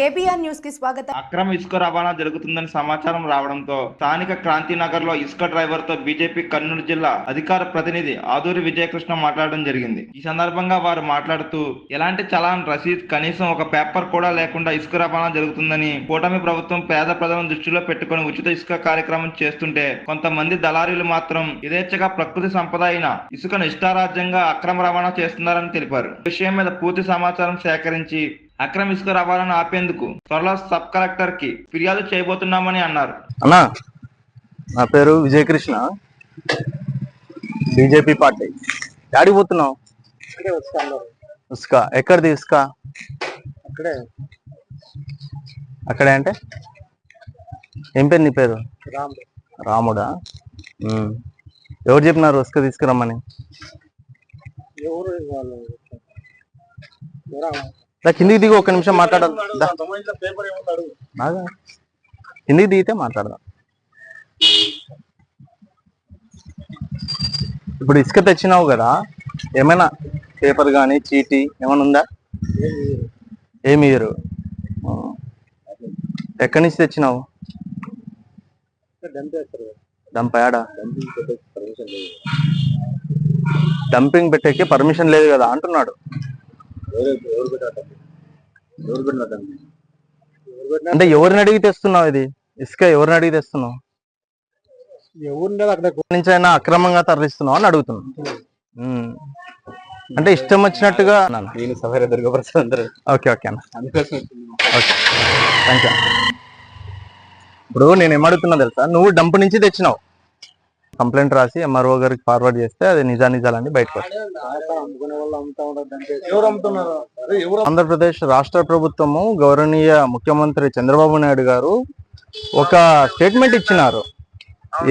KBR న్యూస్కి స్వాగతం. అక్రమ ఇసుక రవాణా జరుగుతుందని సమాచారం రావడంతో స్థానిక క్రాంతినగర్లో ఇసుక డ్రైవర్తో బీజేపీ కర్నూలు జిల్లా అధికార ప్రతినిధి ఆదూరి విజయకృష్ణ మాట్లాడడం జరిగింది. ఈ సందర్భంగా వారు మాట్లాడుతూ ఎలాంటి చలాన్ రసీద్ కనీసం ఒక పేపర్ కూడా లేకుండా ఇసుక రవాణా జరుగుతుందని కూటమి ప్రభుత్వం పేద ప్రజలను దృష్టిలో పెట్టుకుని ఉచిత ఇసుక కార్యక్రమం చేస్తుంటే కొంతమంది దళారీలు మాత్రం యథేచ్ఛగా ప్రకృతి సంపద అయిన ఇసుకను ఇష్టారాజ్యంగా అక్రమ రవాణా చేస్తున్నారని తెలిపారు. విషయం మీద పూర్తి సమాచారం సేకరించి అక్రమ ఇసుక రవాణాను ఆపేందుకు త్వరలో సబ్ కలెక్టర్కి ఫిర్యాదు చేయబోతున్నామని అన్నారు. అన్నా నా పేరు విజయకృష్ణ. BJP party. యాడికి పోతున్నావు? ఇసుక. ఎక్కడిది ఇసుక? అక్కడే. అక్కడే అంటే? ఏం పేరు నీ పేరు? రామ్. రాముడా? ఉమ్. ఎవరు చెప్పినారు ఇసుక తీసుకురమ్మని? ఎవరు వాళ్ళు ఎవరా? దా కిందికి దిగి ఒక నిమిషం మాట్లాడాలి దా. కిందికి దిగితే మాట్లాడదాం. ఇప్పుడు ఇసుక తెచ్చినావు కదా ఏమైనా పేపర్ కానీ చీటీ ఏమైనా ఉందా? ఏమి ఇయరు ఎక్కడి నుంచి తెచ్చినావు? డంపాడా డంపింగ్ డంపింగ్ పెట్టేకి పర్మిషన్ లేదు కదా అంటున్నాడు. అంటే ఎవరిని అడిగి తెస్తున్నావు ఇది? ఇసుక ఎవరిని అడిగి తెస్తున్నావు? నుంచి అయినా అక్రమంగా తరలిస్తున్నావు అని అడుగుతున్నాను. అంటే ఇష్టం వచ్చినట్టుగా నేను సఫైర్ దుర్గప్రసాద్ అందరూ. ఓకే ఓకే అన్న. అందుకోసం ఓకే. థ్యాంక్ యూ ఇప్పుడు నేను ఏమడుగుతున్నా తెలుసా? నువ్వు డంప్ నుంచి తెచ్చినావు. కంప్లైంట్ రాసి ఎంఆర్ఓ గారికి ఫార్వర్డ్ చేస్తే అది నిజా నిజాలన్నీ బయటకు ఎవరు ఎవరు ఆంధ్రప్రదేశ్ రాష్ట్ర ప్రభుత్వము గౌరవనీయ ముఖ్యమంత్రి చంద్రబాబు నాయుడు గారు ఒక స్టేట్మెంట్ ఇచ్చినారు.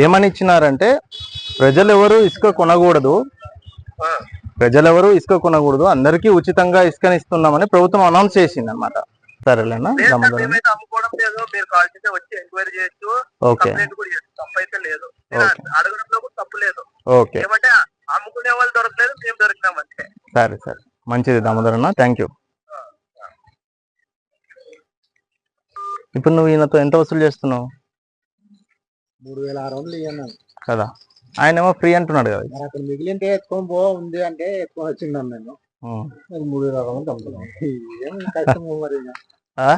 ఏమని ఇచ్చినారంటే ప్రజలెవరు ఇసుక కొనకూడదు. ప్రజలెవరు ఇసుక కొనకూడదు. అందరికీ ఉచితంగా ఇసుకని ఇస్తున్నామని ప్రభుత్వం అనౌన్స్ చేసింది అనమాట సరేలేనా దామోదరం. మేమైతే అమ్ముకోవడం లేదు. మీరు కాల్ చేస్తే వచ్చి ఎంక్వైరీ చేయొచ్చు. ఓకే. కూడా ఓకే. అడగడంలో కూడా తప్పు లేదు. ఓకే. ఏమంటే అమ్ముకునే వాళ్ళు దొరకలేదు మేము దొరికినాం అంతే. సరే సరే. మంచిది దామోదరన్న థ్యాంక్ యూ ఇప్పుడు నువ్వు ఈయనతో ఎంత వసూలు చేస్తున్నావు? మూడు వేల ఆరు వందలు ఇవ్వను కదా. ఆయన ఏమో ఫ్రీ అంటున్నాడు కదా. మరి అక్కడ మిగిలింటే ఎత్తుకొని పో ఉంది అంటే ఎత్తుకొని వచ్చిండాను నేను. ఉం. మూడు వేల ఆరు వందలు అమ్ముతున్నాను ఏం కష్టము మరి ఇక. ఆ?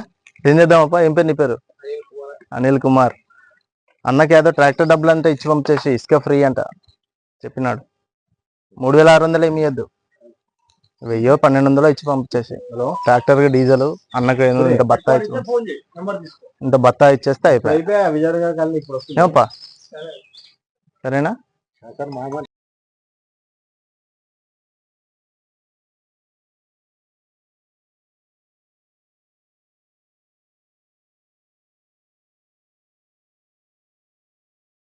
ఏం చేద్దామప్పా? ఏం పేరు నీ పేరు? అనిల్ కుమార్. అన్నకి ఏదో ట్రాక్టర్ డబ్బులు అంతా ఇచ్చి పంపించేసి ఇసుక ఫ్రీ అంట చెప్పినాడు. మూడు వేల ఆరు వందలు ఏమి ఇవ్వద్దు వెయ్యో పన్నెండు వందలు ఇచ్చి పంపించేసి. ట్రాక్టర్కి డీజిల్ అన్నకు ఇంత బత్తా ఇంత బత్తా ఇచ్చేస్తే అయిపోయి. సరేనా?